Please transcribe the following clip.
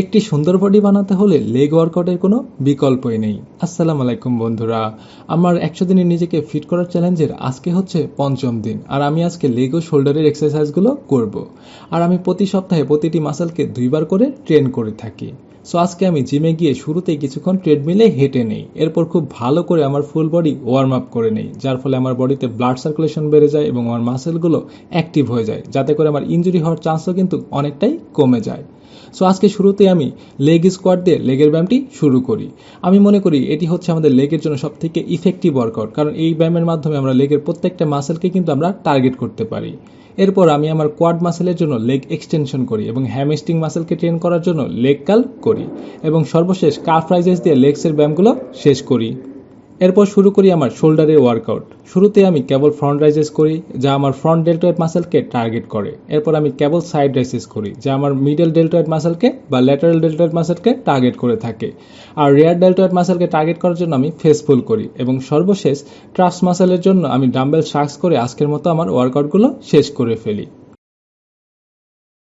একটি সুন্দর বডি বানাতে হলে লেগ ওয়ার্কআউটের কোনো বিকল্পই নেই। আসসালামু আলাইকুম বন্ধুরা, আমার একশো দিনে নিজেকে ফিট করার চ্যালেঞ্জের আজকে হচ্ছে পঞ্চম দিন, আর আমি আজকে লেগ ও শোল্ডারের এক্সারসাইজগুলো করব। আর আমি প্রতি সপ্তাহে প্রতিটি মাসেলকে দুইবার করে ট্রেন করে থাকি। সো আজকে আমি জিমে গিয়ে শুরুতেই কিছুক্ষণ ট্রেডমিলে হেঁটে নেই। এরপর খুব ভালো করে আমার ফুল বডি ওয়ার্ম আপ করে নেই, যার ফলে আমার বডিতে ব্লাড সার্কুলেশন বেড়ে যায় এবং আমার মাসেলগুলো অ্যাক্টিভ হয়ে যায়, যাতে করে আমার ইঞ্জুরি হওয়ার চান্সও কিন্তু অনেকটাই কমে যায়। সো আজকে শুরুতে আমি লেগ স্কোয়াড দিয়ে লেগের ব্যায়ামটি শুরু করি। আমি মনে করি এটি হচ্ছে আমাদের লেগের জন্য সব থেকে ইফেক্টিভ ওয়ার্কআউট কারণ এই ব্যায়ামের মাধ্যমে আমরা লেগের প্রত্যেকটা মাসেলকে কিন্তু আমরা টার্গেট করতে পারি। এরপর আমি আমার কোয়াড মাসেলের জন্য লেগ এক্সটেনশন করি এবং হ্যামস্টিং মাসেলকে ট্রেন করার জন্য লেগ কাল করি এবং সর্বশেষ কার্ফ রাইজেস দিয়ে লেগসের ব্যায়ামগুলো শেষ করি। এরপর শুরু করি আমার শোল্ডারের ওয়ার্কআউট শুরুতে আমি কেবল ফ্রন্ট রাইজেস করি, যা আমার ফ্রন্ট ডেল্টয়েড মাসেলকে টার্গেট করে। এরপর আমি কেবল সাইড রাইজেস করি, যা আমার মিডল ডেল্টয়েড মাসেলকে বা ল্যাটারাল ডেল্টয়েড মাসেলকে টার্গেট করে থাকে। আর রেয়ার ডেল্টয়েড মাসেলকে টার্গেট করার জন্য আমি ফেস পুল করি এবং সর্বশেষ ট্রাস মাসেলের জন্য আমি ডাম্বেল শার্কস করে আজকের মতো আমার ওয়ার্কআউটগুলো শেষ করে ফেলি।